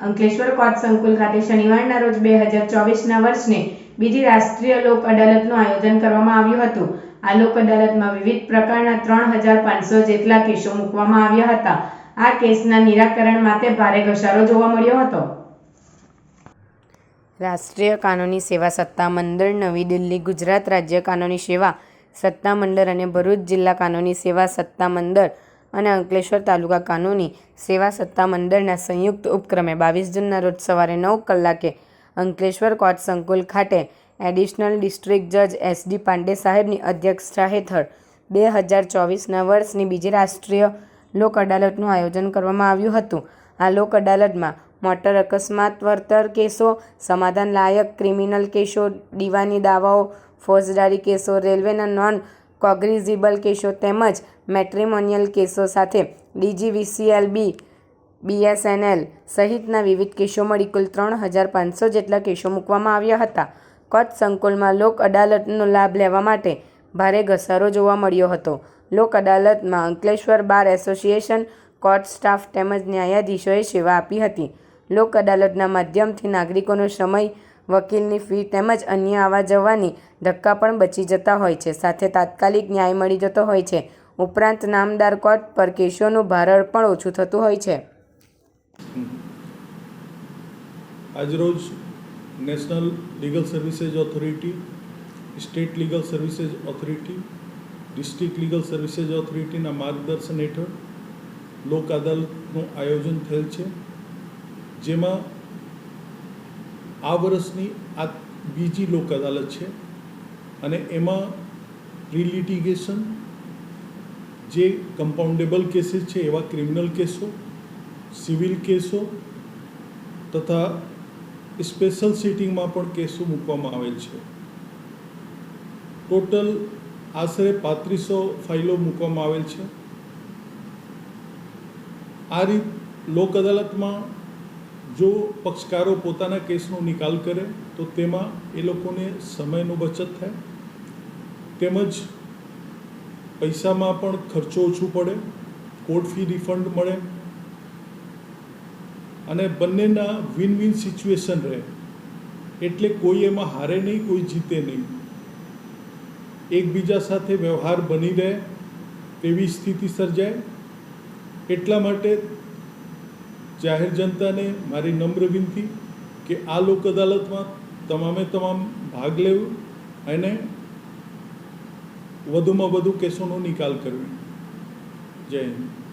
Ankleshwar court સંકુલ ખાતે શનિવારના રોજ બે હજાર ચોવીસના વર્ષને બીજી રાષ્ટ્રીય લોક અદાલતનું આયોજન કરવામાં આવ્યું હતું. આ લોક અદાલતમાં વિવિધ પ્રકારના ત્રણ હજાર પાંચસો જેટલા કેસો મૂકવામાં આવ્યા હતા. આ કેસના નિરાકરણ માટે ભારે ઘસારો જોવા મળ્યો હતો. રાષ્ટ્રીય કાનૂની સેવા સત્તા મંડળ નવી દિલ્હી, ગુજરાત રાજ્ય કાનૂની સેવા સત્તા મંડળ અને ભરૂચ જિલ્લા કાનૂની સેવા સત્તા મંડળ અને અંકલેશ્વર તાલુકા કાનૂની સેવા સત્તા મંડળના સંયુક્ત ઉપક્રમે બાવીસ જૂનના રોજ સવારે નવ કલાકે અંકલેશ્વર કોર્ટ સંકુલ ખાતે એડિશનલ ડિસ્ટ્રિક્ટ જજ એસ ડી પાંડે સાહેબની અધ્યક્ષતા હેઠળ બે હજાર ચોવીસના વર્ષની બીજી રાષ્ટ્રીય લોક અદાલતનું આયોજન કરવામાં આવ્યું હતું. આ લોક અદાલતમાં મોટર અકસ્માત, વળતર કેસો, સમાધાન લાયક ક્રિમિનલ કેસો, દીવાની દાવાઓ, ફોજદારી કેસો, રેલવેના નોન કોગ્નિઝિબલ કેસો તેમજ મેટ્રિમોનિયલ કેસો સાથે ડીજીવીસીએલબી, બીએસએનએલ સહિતના વિવિધ કેસો મળી કુલ ત્રણ હજાર પાંચસો જેટલા કેસો મૂકવામાં આવ્યા હતા. કચ્છ સંકુલમાં લોક અદાલતનો લાભ લેવા માટે ભારે ઘસારો જોવા મળ્યો હતો. લોક અદાલતમાં Ankleshwar bar association court staff તેમજ ન્યાયાધીશોએ સેવા આપી હતી. લોક અદાલતના માધ્યમથી નાગરિકોનો સમય વકીલની ફી તેમજ અન્ય આવવા જવાની ધક્કા પણ બચી જતા હોય છે. સાથે તાત્કાલિક ન્યાય મળી જતો હોય છે. ઉપરાંત નામદાર કોર્ટ પર કેસોનું ભારણ પણ ઓછું થતું હોય છે. આજરોજ national legal services authority, state legal services authority, district legal services ઓથોરિટીના માર્ગદર્શન હેઠળ લોક અદાલતનું આયોજન થયેલ છે. જેમાં આ વર્ષની આ બીજી લોક અદાલત છે અને એમાં રિલિટિગેશન જે કમ્પાઉન્ડેબલ કેસીસ છે એવા ક્રિમિનલ કેસો, સિવિલ કેસો તથા સ્પેશિયલ સિટિંગમાં પણ કેસો મૂકવામાં આવેલ છે. ટોટલ આશરે પાંત્રીસો ફાઇલો મૂકવામાં આવેલ છે. આ રીત લોક અદાલતમાં જો પક્ષકારો પોતાના કેસનો નિકાલ કરે, તો તેમાં એ લોકોને સમયનો બચત થાય. તેમજ પૈસામાં પણ ખર્ચો ઓછો પડે, કોર્ટ ફી રિફંડ મળે. અને બંનેના વિન વિન સિચ્યુએશન રહે. એટલે કોઈ એમાં હારે નહીં, કોઈ જીતે નહીં. એકબીજા સાથે વ્યવહાર બની રહે, તેવી સ્થિતિ સર્જાય. એટલા માટે જાહેર જનતાને મારી નમ્ર વિનંતી કે આ લોક અદાલતમાં તમામે તમામ ભાગ લેવું અને વધુમાં વધુ કેસોનો નિકાલ કરવી. જય હિન્દ.